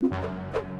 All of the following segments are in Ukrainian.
you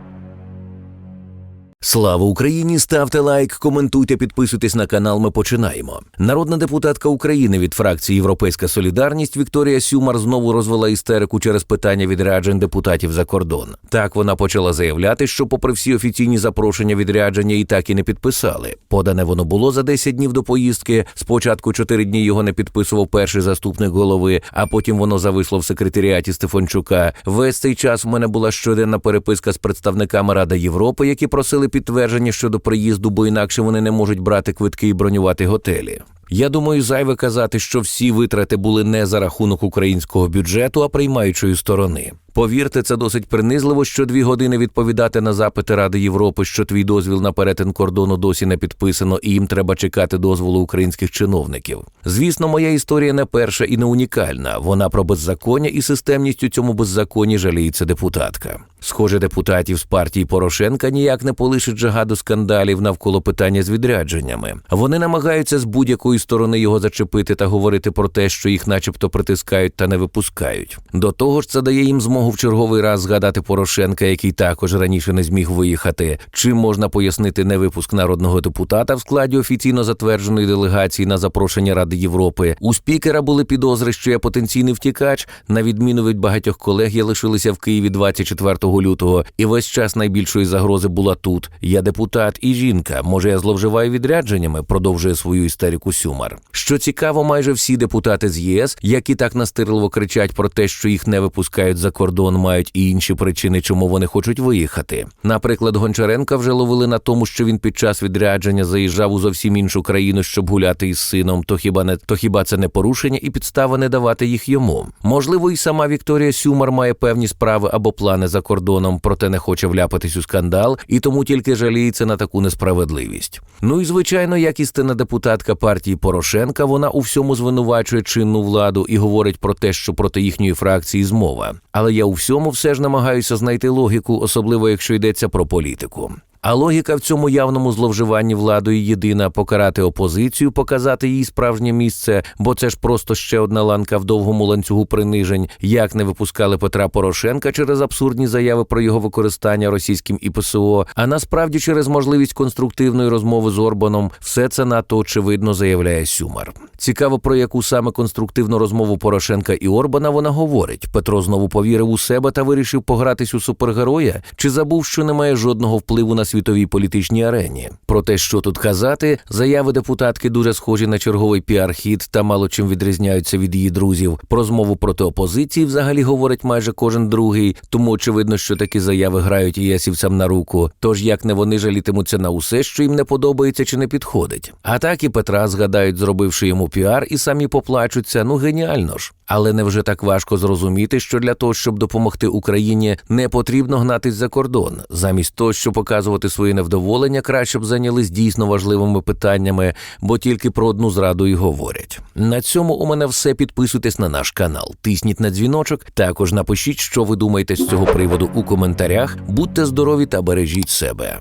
Слава Україні! Ставте лайк, коментуйте, підписуйтесь на канал. Ми починаємо. Народна депутатка України від фракції Європейська Солідарність Вікторія Сюмар знову розвела істерику через питання відряджень депутатів за кордон. Так вона почала заявляти, що, попри всі офіційні запрошення відрядження, і так і не підписали. Подане воно було за 10 днів до поїздки. Спочатку 4 дні його не підписував перший заступник голови, а потім воно зависло в секретаріаті Стефанчука. Весь цей час у мене була щоденна переписка з представниками Ради Європи, які просили підтвердження щодо приїзду, бо інакше вони не можуть брати квитки і бронювати готелі. Я думаю, зайве казати, що всі витрати були не за рахунок українського бюджету, а приймаючої сторони. Повірте, це досить принизливо, що дві години відповідати на запити Ради Європи, що твій дозвіл на перетин кордону досі не підписано, і їм треба чекати дозволу українських чиновників. Звісно, моя історія не перша і не унікальна. Вона про беззаконня і системність у цьому беззаконні жаліється депутатка. Схоже, депутатів з партії Порошенка ніяк не полишить жага до скандалів навколо питання з відрядженнями. Вони намагаються з будь-якої сторони його зачепити та говорити про те, що їх, начебто, притискають та не випускають. До того ж, це дає їм змогу в черговий раз згадати Порошенка, який також раніше не зміг виїхати. Чим можна пояснити невипуск народного депутата в складі офіційно затвердженої делегації на запрошення Ради Європи? У спікера були підозри, що я потенційний втікач. На відміну від багатьох колег, я лишилася в Києві 24 лютого, і весь час найбільшої загрози була тут. Я депутат і жінка. Може, я зловживаю відрядженнями, продовжує свою істерику Сюмар. Що цікаво, майже всі депутати з ЄС, які так настирливо кричать про те, що їх не випускають за кордон, мають і інші причини, чому вони хочуть виїхати. Наприклад, Гончаренка вже ловили на тому, що він під час відрядження заїжджав у зовсім іншу країну, щоб гуляти із сином. То хіба не то хіба це не порушення і підстава не давати їх йому? Можливо, і сама Вікторія Сюмар має певні справи або плани за кордоном, проте не хоче вляпатись у скандал, і тому тільки жаліється на таку несправедливість. Ну і звичайно, як істинна депутатка партії Порошенка, вона у всьому звинувачує чинну владу і говорить про те, що проти їхньої фракції змова. Але я у всьому все ж намагаюся знайти логіку, особливо якщо йдеться про політику. А логіка в цьому явному зловживанні владою єдина покарати опозицію, показати їй справжнє місце, бо це ж просто ще одна ланка в довгому ланцюгу принижень, як не випускали Петра Порошенка через абсурдні заяви про його використання російським і ПСО, а насправді через можливість конструктивної розмови з Орбаном, все це надто очевидно заявляє Сюмар. Цікаво, про яку саме конструктивну розмову Порошенка і Орбана вона говорить. Петро знову повірив у себе та вирішив погратись у супергероя, чи забув, що не має жодного впливу на світовій політичній арені. Про те, що тут казати, заяви депутатки дуже схожі на черговий піар-хід та мало чим відрізняються від її друзів. Про змову проти опозиції взагалі говорить майже кожен другий, тому очевидно, що такі заяви грають єсівцям на руку. Тож як не вони жалітимуться на усе, що їм не подобається чи не підходить. А так і Петра згадають, зробивши йому піар, і самі поплачуться. Ну геніально ж. Але невже так важко зрозуміти, що для того, щоб допомогти Україні, не потрібно гнатись за кордон, замість того, щоб показувати своє невдоволення, краще б зайнялись дійсно важливими питаннями, бо тільки про одну зраду і говорять. На цьому у мене все. Підписуйтесь на наш канал, тисніть на дзвіночок. Також напишіть, що ви думаєте з цього приводу у коментарях. Будьте здорові та бережіть себе.